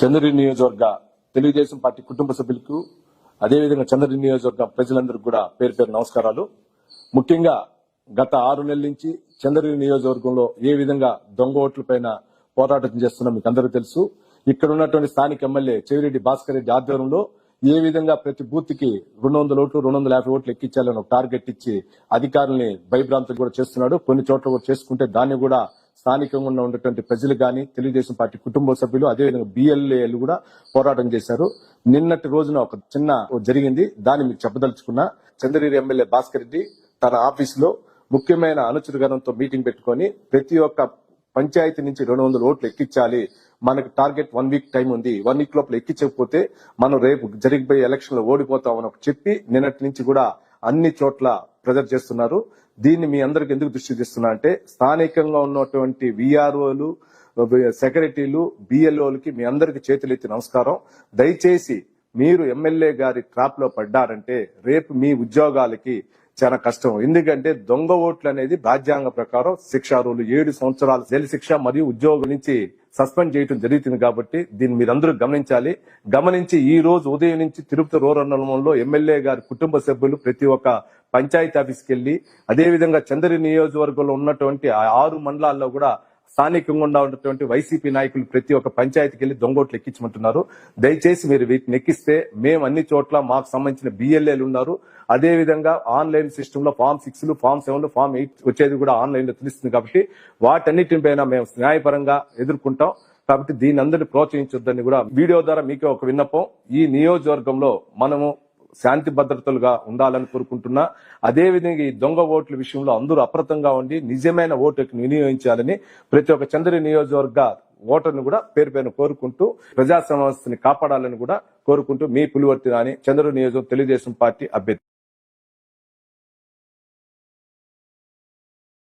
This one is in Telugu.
చంద్రుడి నియోజకవర్గ తెలుగుదేశం పార్టీ కుటుంబ సభ్యులకు అదేవిధంగా చంద్రుడి నియోజకవర్గ ప్రజలందరికీ కూడా పేరు పేరు నమస్కారాలు. ముఖ్యంగా గత ఆరు నెలల నుంచి చంద్రుడి నియోజకవర్గంలో ఏ విధంగా దొంగ ఓట్ల పైన పోరాటం చేస్తున్నా మీకు అందరూ తెలుసు. ఇక్కడ ఉన్నటువంటి స్థానిక ఎమ్మెల్యే చెవిరెడ్డి భాస్కర్ రెడ్డి ఆధ్వర్యంలో ఏ విధంగా ప్రతి బూత్కి రెండు వందల ఓట్లు రెండు వందల యాభై ఓట్లు ఎక్కించాలని ఒక టార్గెట్ ఇచ్చి అధికారుల్ని భయభ్రాంతులు కూడా చేస్తున్నాడు. కొన్ని చోట్ల కూడా చేసుకుంటే దాన్ని కూడా స్థానికంగా ఉన్నటువంటి ప్రజలు కానీ తెలుగుదేశం పార్టీ కుటుంబ సభ్యులు అదేవిధంగా బిఎల్ఏలు కూడా పోరాటం చేశారు. నిన్నటి రోజున ఒక చిన్న జరిగింది. దాన్ని మీకు చెప్పదలుచుకున్నా చంద్రగిరి ఎమ్మెల్యే భాస్కర్ రెడ్డి తన ఆఫీస్లో ముఖ్యమైన అనుచరుగణంతో మీటింగ్ పెట్టుకొని ప్రతి ఒక్క పంచాయతీ నుంచి రెండు వందల ఓట్లు ఎక్కించాలి. మనకు టార్గెట్ వన్ వీక్ టైం ఉంది. వన్ వీక్ లోపల ఎక్కించకపోతే మనం రేపు జరిగిపోయే ఎలక్షన్లో ఓడిపోతామని చెప్పి నిన్నటి నుంచి కూడా అన్ని చోట్ల ప్రెజర్ చేస్తున్నారు. దీన్ని మీ అందరికి ఎందుకు దృష్టి తీస్తున్నా అంటే స్థానికంగా ఉన్నటువంటి విఆర్ఓలు సెక్రటరీలు బిఎల్ఓలకి మీ అందరికి చేతులెత్తి నమస్కారం. దయచేసి మీరు ఎమ్మెల్యే గారి ట్రాప్లో పడ్డారంటే రేపు మీ ఉద్యోగాలకి చాలా కష్టం. ఎందుకంటే దొంగ ఓట్లు అనేది రాజ్యాంగ ప్రకారం శిక్షారులు ఏడు సంవత్సరాల జైలు శిక్ష మరియు ఉద్యోగం నుంచి సస్పెండ్ చేయడం జరుగుతుంది కాబట్టి దీన్ని మీరందరూ గమనించాలి. గమనించి ఈ రోజు ఉదయం నుంచి తిరుపతి రూరల్ ఎమ్మెల్యే గారి కుటుంబ సభ్యులు ప్రతి ఒక్క పంచాయతీ ఆఫీస్కి వెళ్ళి అదేవిధంగా చందరి నియోజకవర్గంలో ఉన్నటువంటి ఆ ఆరు మండలాల్లో కూడా స్థానికంగా ఉన్నటువంటి వైసీపీ నాయకులు ప్రతి ఒక్క పంచాయతీకి వెళ్ళి దొంగోట్లు ఎక్కించమంటున్నారు. దయచేసి మీరు వీటిని ఎక్కిస్తే మేము అన్ని చోట్ల మాకు సంబంధించిన బిఎల్ఏలు ఉన్నారు. అదేవిధంగా ఆన్లైన్ సిస్టమ్లో ఫామ్ సిక్స్లు ఫామ్ సెవెన్లు ఫామ్ ఎయిట్ వచ్చేది కూడా ఆన్లైన్లో తెలుస్తుంది కాబట్టి వాటన్నిటిపైన మేము న్యాయపరంగా ఎదుర్కొంటాం. కాబట్టి దీని అందరిని ప్రోత్సహించొద్దని కూడా వీడియో ద్వారా మీకే ఒక విన్నపం. ఈ నియోజకవర్గంలో మనము శాంతి భద్రతలుగా ఉండాలని కోరుకుంటున్నా. అదే విధంగా ఈ దొంగ ఓట్ల విషయంలో అందరూ అప్రతంగా ఉండి నిజమైన ఓటుకు వినియోగించాలని ప్రతి ఒక్క చంద్ర నియోజకవర్గ ఓటర్ను కూడా పేరు పేరును కోరుకుంటూ ప్రజా సమస్యని కాపాడాలని కూడా కోరుకుంటూ మీ పులివర్తి రాని చంద్ర నియోజకవర్గం తెలుగుదేశం పార్టీ అభ్యర్థి.